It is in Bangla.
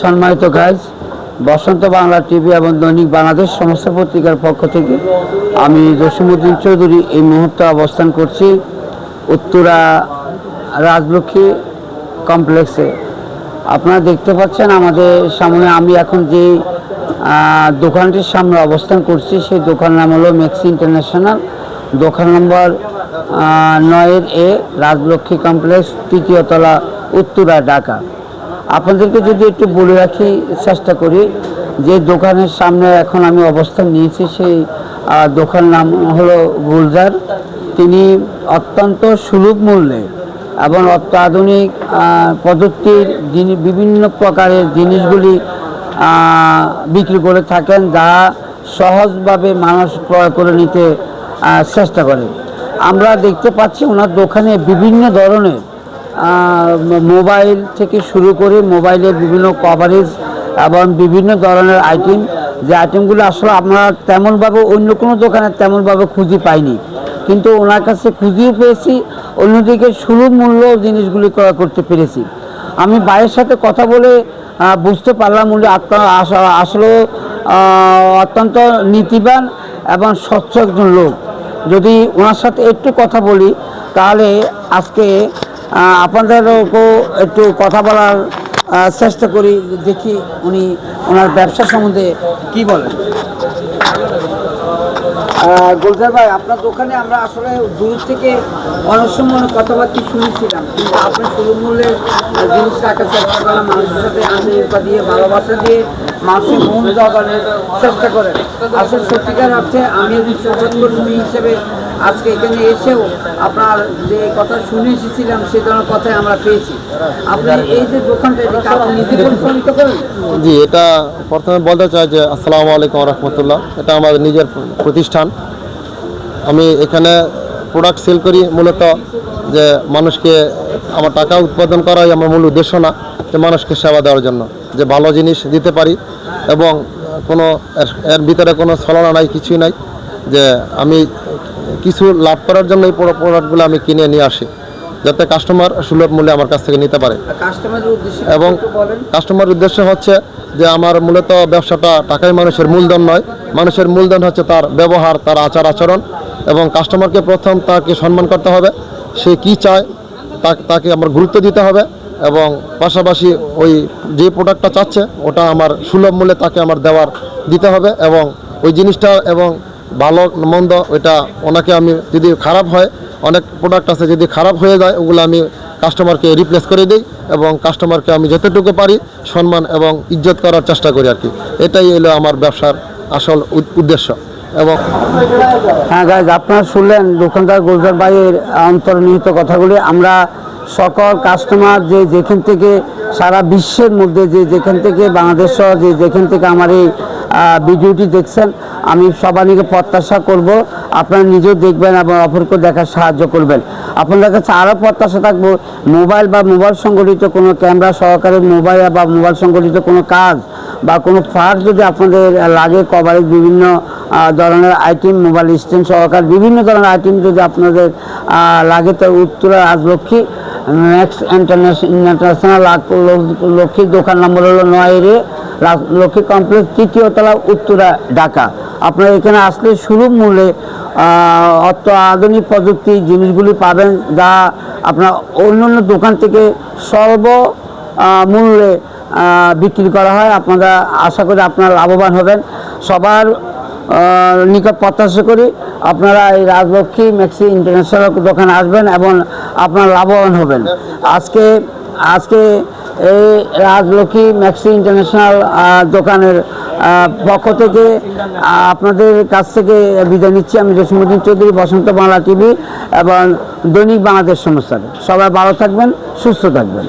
সম্মানিত গাইজ বসন্ত বাংলা টিভি এবং দৈনিক বাংলাদেশ সমস্ত পত্রিকার পক্ষ থেকে আমি জসিমুদ্দিন চৌধুরী এই মুহূর্তে অবস্থান করছি উত্তরা রাজলক্ষ্মী কমপ্লেক্সে আপনারা দেখতে পাচ্ছেন আমাদের সামনে আমি এখন যে দোকানটির সামনে অবস্থান করছি, সেই দোকান নাম হলো মেক্সি ইন্টারন্যাশনাল দোকান নম্বর নয়ের এ, রাজলক্ষ্মী কমপ্লেক্স তৃতীয় তলা, উত্তরা, ঢাকা। আপনাদেরকে যদি একটু বলে রাখি, চেষ্টা করি যে দোকানের সামনে এখন আমি অবস্থান নিয়েছি, সেই দোকান নাম হলো গুলজার। তিনি অত্যন্ত সুলভ মূল্যে এবং অত্যাধুনিক প্রযুক্তির যিনি বিভিন্ন প্রকারের জিনিসগুলি বিক্রি করে থাকেন, যা সহজভাবে মানুষ ক্রয় করে নিতে চেষ্টা করে। আমরা দেখতে পাচ্ছি ওনার দোকানে বিভিন্ন ধরনের মোবাইল থেকে শুরু করে মোবাইলের বিভিন্ন কভারেজ এবং বিভিন্ন ধরনের আইটেম যে আইটেমগুলো আসলে আমরা তেমনভাবে অন্য কোনো দোকানে তেমনভাবে খুঁজে পাইনি। কিন্তু ওনার কাছে খুঁজেও পেয়েছি, অন্যদিকে সুলভ মূল্য জিনিসগুলি ক্রয় করতে পেরেছি। আমি বাইরের সাথে কথা বলে বুঝতে পারলাম উনি আসলে অত্যন্ত নীতিবান এবং স্বচ্ছ একজন লোক। যদি ওনার সাথে একটু কথা বলি, তাহলে আজকে আপনাদেরকেও একটু কথা বলার চেষ্টা করি দেখি উনি ওনার ব্যবসা সম্বন্ধে কি বলেন। গুলজার ভাই আপনার দোকানে আমরা আসলে দূর থেকে অনেক সময় কথাবার্তা শুনেছিলাম কিন্তু আপনি মূল্যের আহ, জিনিস রাখার চেষ্টা করেন মানুষের সাথে আন্তরিকতা দিয়ে ভালোবাসা দিয়ে মানুষের মন জগানোর চেষ্টা করেন। আসলে সত্যিকার অর্থে আমি একজন সচেতন হিসেবে আজকে এখানে এসেও আপনার যে কথা শুনে এসেছিলাম, সে ধরনের কথাই আমরা পেয়েছি। আপনি এই যে দোকানটা জি, এটা প্রথমে বলতে চাই যে আসসালামু আলাইকুম রহমতুল্লাহ। এটা আমার নিজের প্রতিষ্ঠান। আমি এখানে প্রোডাক্ট সেল করি মূলত যে মানুষকে আমার টাকা উৎপাদন করাই আমার মূল উদ্দেশ্য না, যে মানুষকে সেবা দেওয়ার জন্য, যে ভালো জিনিস দিতে পারি এবং কোনো এর ভিতরে কোনো ছলনা নাই, কিছুই নাই, যে আমি কিছু লাভ করার জন্য এই প্রোডাক্টগুলো আমি কিনে নিয়ে আসি যাতে কাস্টমার সুলভ মূল্যে আমার কাছ থেকে নিতে পারে। এবং কাস্টমার উদ্দেশ্য হচ্ছে যে আমার মূলত ব্যবসাটা টাকাই মানুষের মূলধন নয় মানুষের মূলধন হচ্ছে তার ব্যবহার তার আচার আচরণ এবং কাস্টমারকে প্রথম তাকে সম্মান করতে হবে সে কি চায় তাকে আমার গুরুত্ব দিতে হবে এবং পাশাপাশি ওই যে প্রোডাক্টটা চাচ্ছে ওটা আমার সুলভ মূল্যে তাকে আমার দেওয়ার দিতে হবে এবং ওই জিনিসটা এবং ভালো মন্দ ওইটা ওনাকে আমি যদি খারাপ হয়, অনেক প্রোডাক্ট আছে যদি খারাপ হয়ে যায়, ওগুলো আমি কাস্টমারকে রিপ্লেস করে দিই এবং কাস্টমারকে আমি যতটুকু পারি সম্মান এবং ইজ্জত করার চেষ্টা করি আর কি। এটাই হলো আমার ব্যবসার আসল উদ- উদ্দেশ্য। এবং হ্যাঁ গাইজ আপনারা শুনলেন দোকানদার গুলজার ভাইয়ের অন্তর্নিহিত কথাগুলি। আমরা সকল কাস্টমার যে যেখান থেকে সারা বিশ্বের মধ্যে যে যেখান থেকে বাংলাদেশ সহ যে যেখান থেকে আমার এই ভিডিওটি দেখছেন, আমি সবাইকে প্রত্যাশা করব আপনারা নিজেও দেখবেন এবং অপরকে দেখার সাহায্য করবেন। আপনাদের কাছে আরও প্রত্যাশা থাকব, মোবাইল বা মোবাইল সংগঠিত কোনো ক্যামেরা সহকারে মোবাইল বা মোবাইল সংগঠিত কোনো কাজ বা কোনো ফার্ট যদি আপনাদের লাগে কভারেজ বিভিন্ন ধরনের আইটেম মোবাইল স্ট্যান্ড সহকার বিভিন্ন ধরনের আইটেম যদি আপনাদের লাগে, তো উত্তরা রাজলক্ষ্মী ম্যাক্স ইন্টারন্যাশনাল লক্ষ্মীর দোকান নম্বর হলো নয় লক্ষ্মী কমপ্লেক্স তৃতীয় তলা, উত্তরা, ঢাকা। আপনারা এখানে আসলে সুলভ মূল্যে অত আধুনিক প্রযুক্তি জিনিসগুলি পাবেন যা আপনার অন্য অন্য দোকান থেকে সর্ব মূল্যে বিক্রি করা হয়। আপনারা আশা করি আপনারা লাভবান হবেন। সবার নিকট প্রত্যাশা করি আপনারা এই রাজলক্ষ্মী ম্যাক্সি ইন্টারন্যাশনাল দোকানে আসবেন এবং আপনারা লাভবান হবেন। আজকে আজকে এই রাজলক্ষ্মী ম্যাক্সি ইন্টারন্যাশনাল দোকানের পক্ষ থেকে আপনাদের কাছ থেকে বিদায় নিচ্ছি। আমি জসিমুদ্দিন চৌধুরী, বসন্ত বাংলা টিভি এবং দৈনিক বাংলাদেশ সংস্থার সবাই ভালো থাকবেন, সুস্থ থাকবেন।